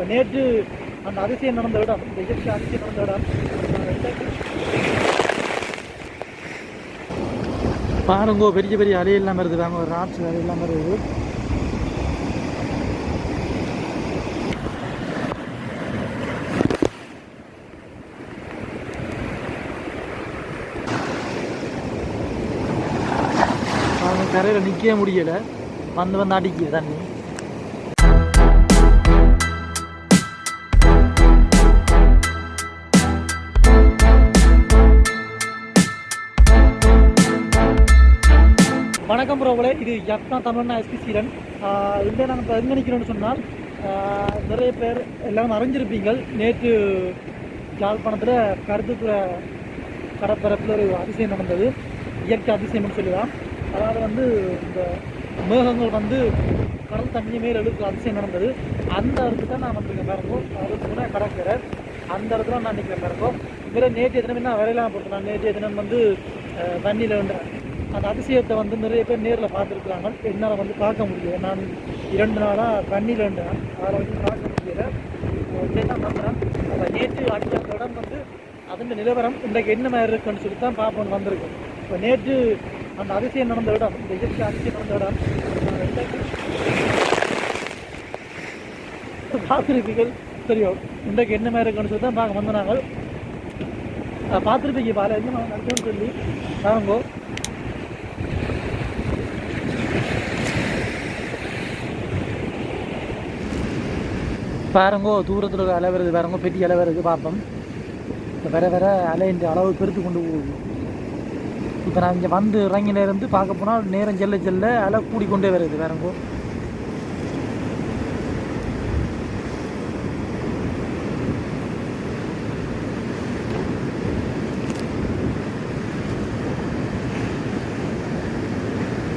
இப்போ நேற்று அந்த அதிசயம் நடந்த இடம் இந்த இயற்கை அதிசயம் நடந்த இடம் பாருங்கோ பெரிய பெரிய அலை இல்லாமல் இருக்குது பாருங்க ஒரு ராட்சு அலை இல்லாமல் இருக்குது அவங்க கரையில் நிற்கவே முடியலை. வந்து வந்து அடிக்குது தண்ணி. இது யக்னா தமிழ்னா எஸ்பி சீரன் இந்த நாங்கள் இப்போ எங்கே நிற்கிறோம்னு சொன்னால் நிறைய பேர் எல்லாரும் அறிஞ்சிருப்பீங்கள். நேற்று யாழ்ப்பாணத்தில் கருத்துத்துறை கடற்பரப்பில் ஒரு அதிசயம் நடந்தது. இயற்கை அதிசயம்னு சொல்லலாம். அதாவது வந்து இந்த மேகங்கள் வந்து கடல் தண்ணியை மேல் எழுக்கிற அதிசயம் நடந்தது. அந்த இடத்துக்கு தான் நான் வந்திருக்கேன் பாருங்க. அது கூட கடற்கரை அந்த இடத்துல நான் நிற்கிறேன் பாருங்க. இதில் நேற்று தினம் என்ன வரையலாம் போட்டு நான் நேற்று தினம் வந்து தண்ணியில் வந்து அந்த அதிசயத்தை வந்து நிறைய பேர் நேரில் பார்த்துருக்குறாங்க. என்னால் வந்து பார்க்க முடியல. நான் இரண்டு நாளாக தண்ணியில் இருந்தேன். அதில் வந்து பார்க்க முடியல. சரி நான் நேற்று அடித்த அந்த இடம் வந்து அதன் நிலவரம் இன்றைக்கு என்ன மாதிரி இருக்குன்னு சொல்லி தான் பார்ப்போம் வந்திருக்கு இப்போ நேற்று அந்த அதிசயம் நடந்த இடம் இந்த இயற்கை அதிசயம் நடந்த இடம் பார்த்துருப்பீர்கள். தெரியும். இன்றைக்கு என்ன மாதிரி இருக்குன்னு சொல்லி தான் பார்க்க வந்தாங்க பார்த்துருப்பீங்க பால என்ன நடக்கும்னு சொல்லி. பாருங்கோ பாருங்கோ தூரத்தில் ஒரு அலை வருது பாருங்கோ பெரிய அலை வருது பார்ப்போம் இப்போ வர வர அலைன்ற அளவு பெருத்து கொண்டு போகுது. இப்போ நான் இங்கே வந்து இறங்கினருந்து பார்க்க போனால் நேரம் செல்ல செல்ல அலை கூடிக்கொண்டே வருது பாருங்கோ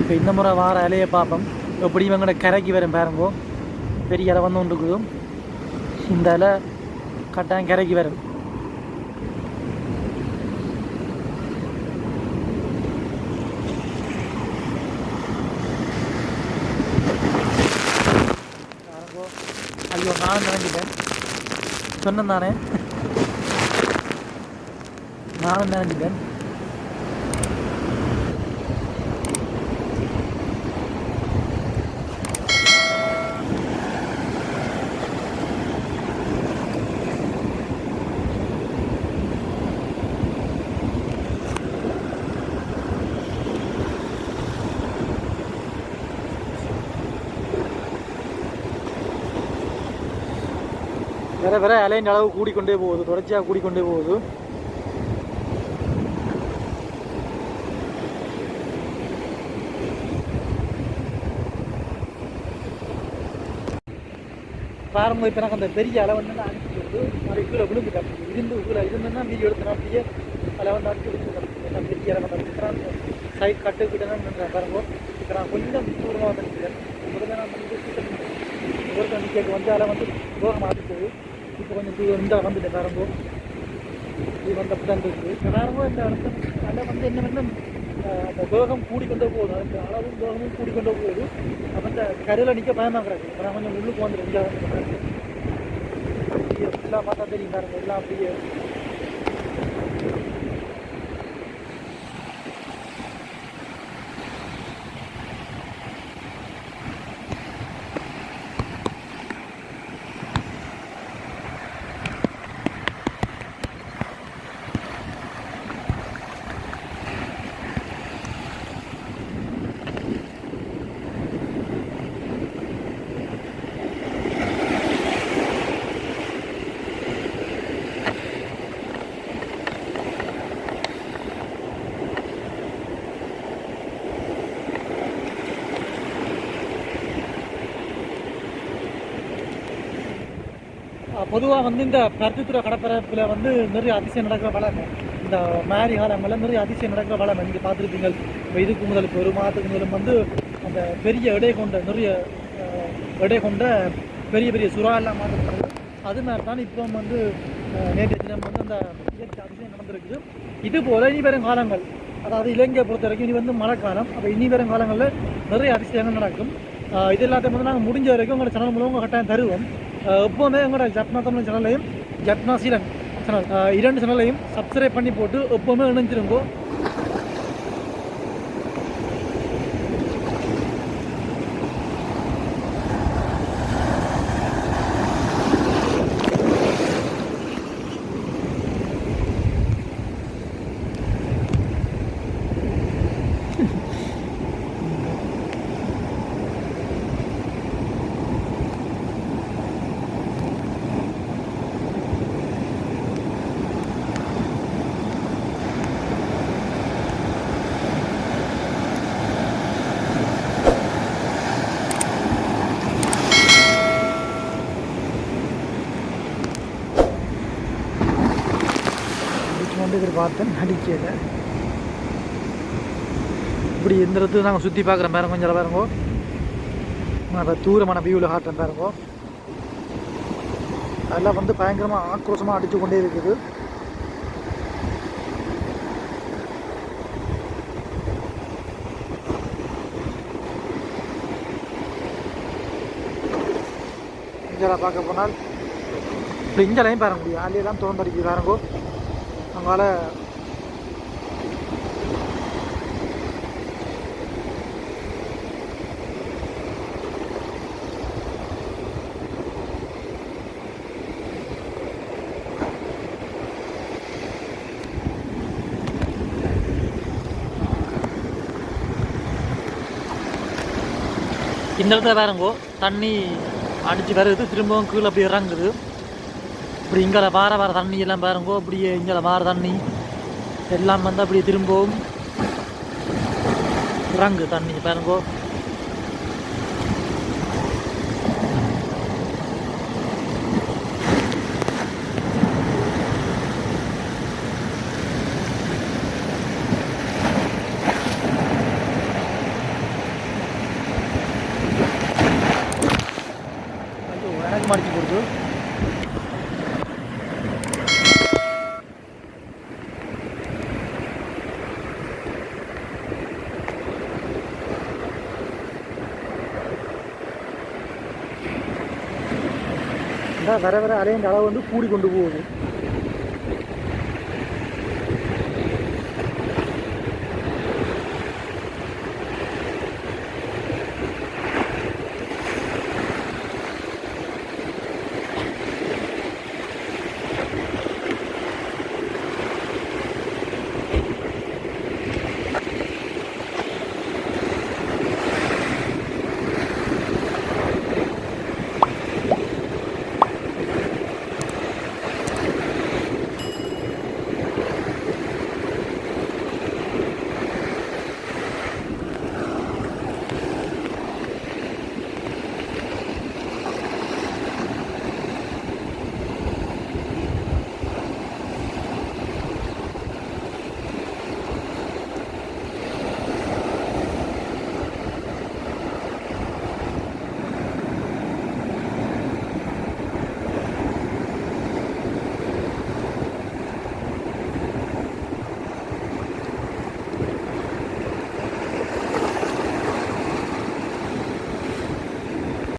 இப்போ இந்த முறை வார அலையை பார்ப்போம். எப்படி இவங்களோட கரைக்கு வரும் பாருங்கோ பெரிய அலை வந்து கொண்டு இருக்குது இந்த அலை கட்டாயம் கரைக்கு வரும் பாருங்கோ. ஐயோ நானும் நினைஞ்சிட்டேன் வேற வேற அலைன் அலையின் அளவு கூடிக்கொண்டே போகுது தொடர்ச்சியாக கூடிக்கொண்டே போகுது. பாரம்பரிய இப்போ எனக்கு அந்த பெரிய அலை வந்து அனுப்பி அடிச்சு வருது கீழே விழுந்துட்டேன் இருந்து கீழே இருந்துன்னா மீதி எடுத்து அப்படியே அலை வந்து அடிச்சு விழுந்துட்டேன் பெரிய அலை வந்து சைட் கட்டு கிட்ட நின்றேன் பாருங்க. இப்போ நான் கொஞ்சம் தூரமாக வந்துருக்கேன் முதல்ல நான் வந்து ஒருத்தர் நிற்க வந்து அலை வந்து தூரமாக அடிச்சது இப்போ கொஞ்சம் தூரம் இந்த வந்துட்டேன் பாருங்க இது வந்து தான் இருக்குது பாருங்க இந்த இடத்துல. அதில் வந்து என்ன பண்ண அந்த வேகம் கூடிக்கொண்டே போகுது. அந்த அளவும் வேகமும் கூடிக்கொண்டே போகுது. அப்போ இந்த கரையில் நிற்க பயமாக கிடக்கு இப்போ நான் கொஞ்சம் உள்ளுக்கு வந்துடும் இங்கே வந்து எல்லாம் பார்த்தா தெரியும். பாருங்க. எல்லாம் அப்படியே பொதுவாக வந்து இந்த பருத்தித்துறை கடற்பரப்பில் வந்து நிறைய அதிசயம் நடக்கிற வளமை இந்த மேரி காலங்களில் நிறைய அதிசயம் நடக்கிற வளமை நீங்கள் பார்த்துருப்பீங்க. இப்போ இதுக்கு முதல் இப்போ ஒரு மாதத்துக்கு முதலும் வந்து அந்த பெரிய எடை கொண்ட நிறைய எடை கொண்ட பெரிய பெரிய சுறா எல்லாம் மாற்றப்படுது அது மாதிரி தான் இப்போ வந்து நேற்று தினம் வந்து அந்த இயற்கை அதிசயம் நடந்திருக்குது. இது போல இனி வரும் காலங்கள். அதாவது இலங்கையை பொறுத்த வரைக்கும் இனி வந்து மழைக்காலம். அப்போ இனி வரும் காலங்களில் நிறைய அதிசயங்கள் நடக்கும். இது எல்லாத்தையும் வந்து நாங்கள் முடிஞ்ச வரைக்கும் உங்களோட சேனல் மூலம் உங்கள் கட்டாயம் தருவோம். எப்போவுமே எங்களோட ஜப்னா தமிழ் சேனலையும் ஜப்னா சீலன் சேனல் இரண்டு சேனலையும் சப்ஸ்கிரைப் பண்ணி போட்டு எப்போவுமே இணைஞ்சிருங்கோ. பார்த்தேன் நடிக்கையில் இப்படி இந்த இடத்துல நாங்கள் சுற்றி பார்க்குற பாருங்க கொஞ்சம் பாருங்கோ. இப்போ தூரமான வியூவில் காட்டுறேன் பாருங்கோ. அதெல்லாம் வந்து பயங்கரமாக ஆக்ரோஷமாக அடித்து கொண்டே இருக்குது. பார்க்க போனால் இப்போ இஞ்சலையும் பாருங்க முடியும் அலையெல்லாம் தோன்றடிக்கு பாருங்கோ. அதனால் இந்த இடத்துல வேறங்கோ. தண்ணி அடிச்சு வருது திரும்பவும் கீழே அப்படி இறங்குது. அப்படி இங்கே வார வார தண்ணி எல்லாம் பாருங்கோ அப்படியே இங்கே வார தண்ணி. எல்லாம் வந்து அப்படியே திரும்பவும் இறங்கு தண்ணி பாருங்கோ ஐயோ எனக்கு மடிச்சு கொடுத்து இந்த வர வர அலையின் அளவு வந்து கூடி கொண்டு போகுது.